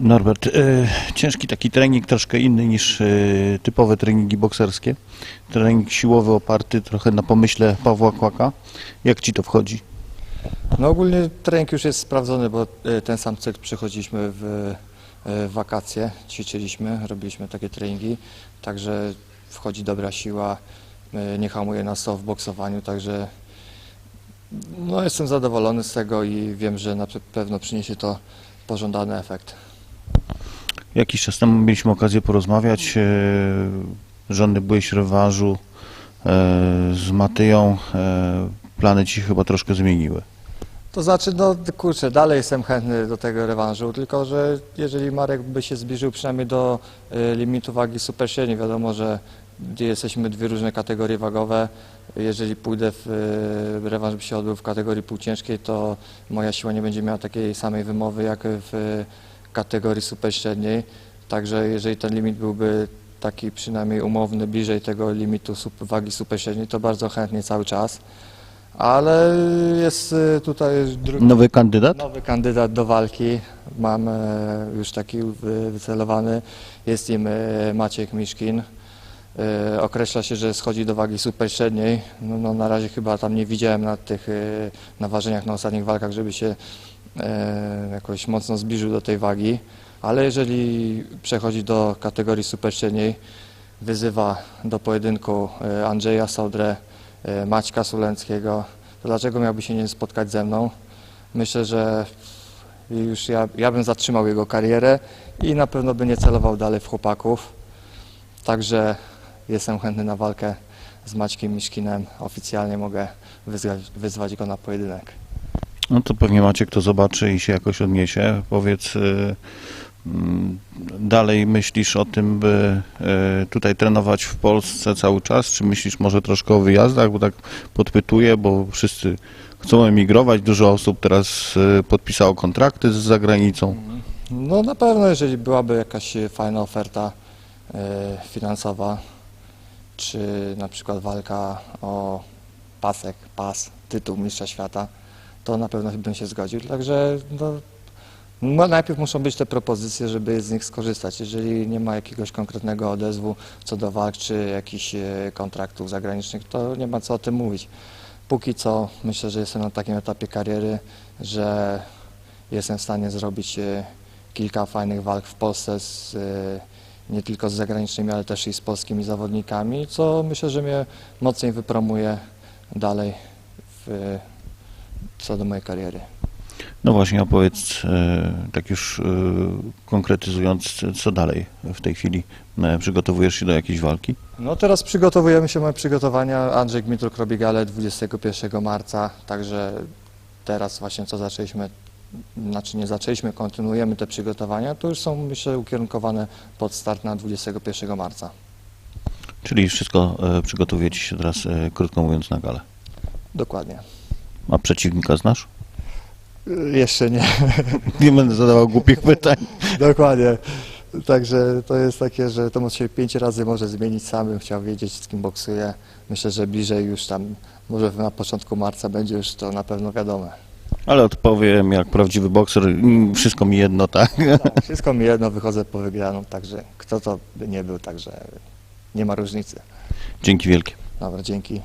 Norbert, e, ciężki taki trening, troszkę inny niż e, typowe treningi bokserskie. Trening siłowy oparty trochę na pomyśle Pawła Kłaka. Jak ci to wchodzi? No ogólnie trening już jest sprawdzony, bo e, ten sam cykl przechodziliśmy w, w wakacje, ćwiczyliśmy, robiliśmy takie treningi, także wchodzi dobra siła, e, nie hamuje nas to w boksowaniu, także no jestem zadowolony z tego i wiem, że na pe- pewno przyniesie to pożądany efekt. Jakiś czas temu mieliśmy okazję porozmawiać. E, żądny byłeś rewanżu e, z Matyją. E, plany ci chyba troszkę zmieniły. To znaczy, no kurczę, dalej jestem chętny do tego rewanżu, tylko że jeżeli Marek by się zbliżył przynajmniej do limitu wagi super średniej, wiadomo, że gdzie jesteśmy dwie różne kategorie wagowe. Jeżeli pójdę w rewanż by się odbył w kategorii półciężkiej, to moja siła nie będzie miała takiej samej wymowy jak w kategorii super średniej. Także jeżeli ten limit byłby taki przynajmniej umowny, bliżej tego limitu sup- wagi super średniej, to bardzo chętnie cały czas. Ale jest y, tutaj drugi Nowy kandydat? nowy kandydat do walki. Mam e, już taki wy- wycelowany. Jest nim e, Maciek Miszkin. E, Określa się, że schodzi do wagi super średniej. No, no, na razie chyba tam nie widziałem na tych na ważeniach na ostatnich walkach, żeby się jakoś mocno zbliżył do tej wagi. Ale jeżeli przechodzi do kategorii super średniej, wyzywa do pojedynku e, Andrzeja Saudrę, e, Maćka Sulenckiego, to dlaczego miałby się nie spotkać ze mną? Myślę, że już ja, ja bym zatrzymał jego karierę i na pewno by nie celował dalej w chłopaków. Także jestem chętny na walkę z Maćkiem Miszkinem. Oficjalnie mogę wyzwać, wyzwać go na pojedynek. No to pewnie Maciek to zobaczy i się jakoś odniesie. Powiedz, y, mm, dalej myślisz o tym, by y, tutaj trenować w Polsce cały czas, czy myślisz może troszkę o wyjazdach, bo tak podpytuję, bo wszyscy chcą emigrować, dużo osób teraz y, podpisało kontrakty z zagranicą. No na pewno, jeżeli byłaby jakaś fajna oferta finansowa, czy na przykład walka o pasek, pas, tytuł mistrza świata, to na pewno bym się zgodził. Także no, no, najpierw muszą być te propozycje, żeby z nich skorzystać. Jeżeli nie ma jakiegoś konkretnego odezwu co do walk, czy jakichś e, kontraktów zagranicznych, to nie ma co o tym mówić. Póki co myślę, że jestem na takim etapie kariery, że jestem w stanie zrobić e, kilka fajnych walk w Polsce z, e, nie tylko z zagranicznymi, ale też i z polskimi zawodnikami, co myślę, że mnie mocniej wypromuje dalej w, co do mojej kariery. No właśnie, opowiedz, y, tak już y, konkretyzując, co dalej w tej chwili? Y, Przygotowujesz się do jakiejś walki? No teraz przygotowujemy się, mamy przygotowania. Andrzej Gmitruk robi galę 21 marca, także teraz właśnie co zaczęliśmy, znaczy nie zaczęliśmy, kontynuujemy te przygotowania, to już są myślę ukierunkowane pod start na 21 marca. Czyli wszystko przygotowujecie się teraz, krótko mówiąc, na galę. Dokładnie. A przeciwnika znasz? Jeszcze nie. Nie będę zadawał głupich pytań. Dokładnie. Także to jest takie, że to się pięć razy może zmienić. Sam bym chciał wiedzieć, z kim boksuję. Myślę, że bliżej już tam, może na początku marca będzie już to na pewno wiadome. Ale odpowiem jak prawdziwy bokser, wszystko mi jedno, tak? Tak, wszystko mi jedno, wychodzę po wygraną, także kto to by nie był, także nie ma różnicy. Dzięki wielkie. Dobra, dzięki.